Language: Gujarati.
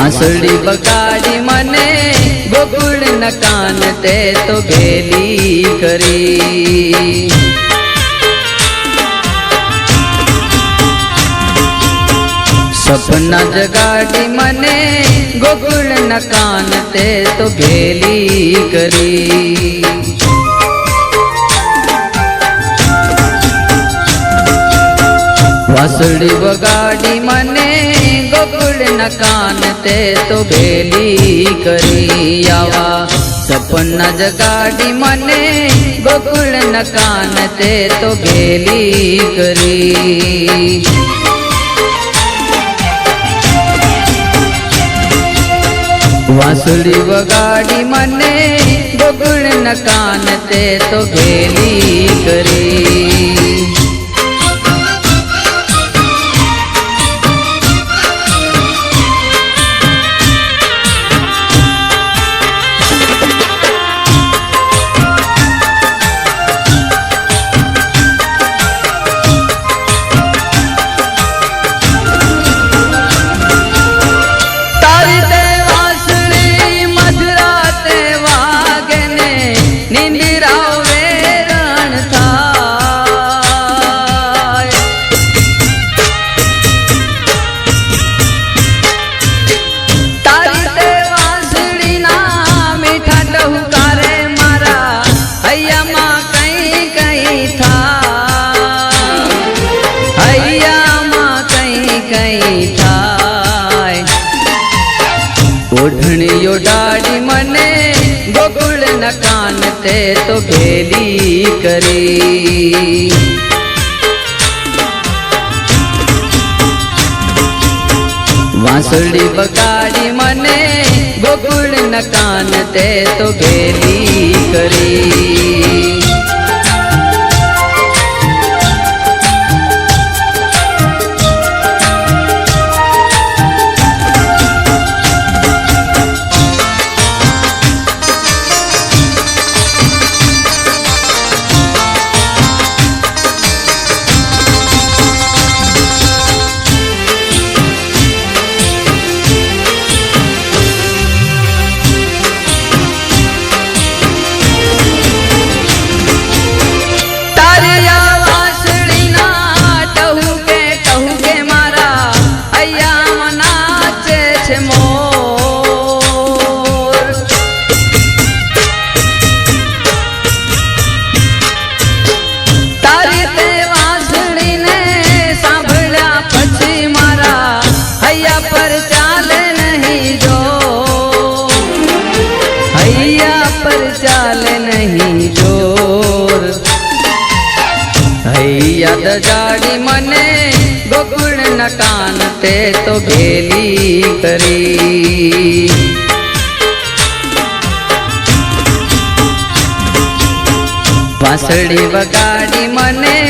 વાંસળી બગાડી મને, ગોકુળ ન કાન તે તો ગેલી કરી સપના જગાડી મને, ગોકુળ ન કાન તે તો ગેલી કરી વાસળી બગાડી મને ગોકુળ નકાન તે તો ભેલી કરી આવા. સપન જગાડી મને ગોકુળ નકાન તે તો ભેલી કરી. વાંસળી વગાડી મને ગોકુળ નકાન તે તો ભેલી કરી. ઓઢણીઓ ડાળી મને ગોકુળ કાન તે તો ભેલી કરી. વાંસળી બગાડી મને ગોકુળ કાન તે તો ભેલી કરી. હૈયા જાડી મને ગોકુળ નકાન કાન તે તો ભેલી કરી. વાંસળી વગાડી મને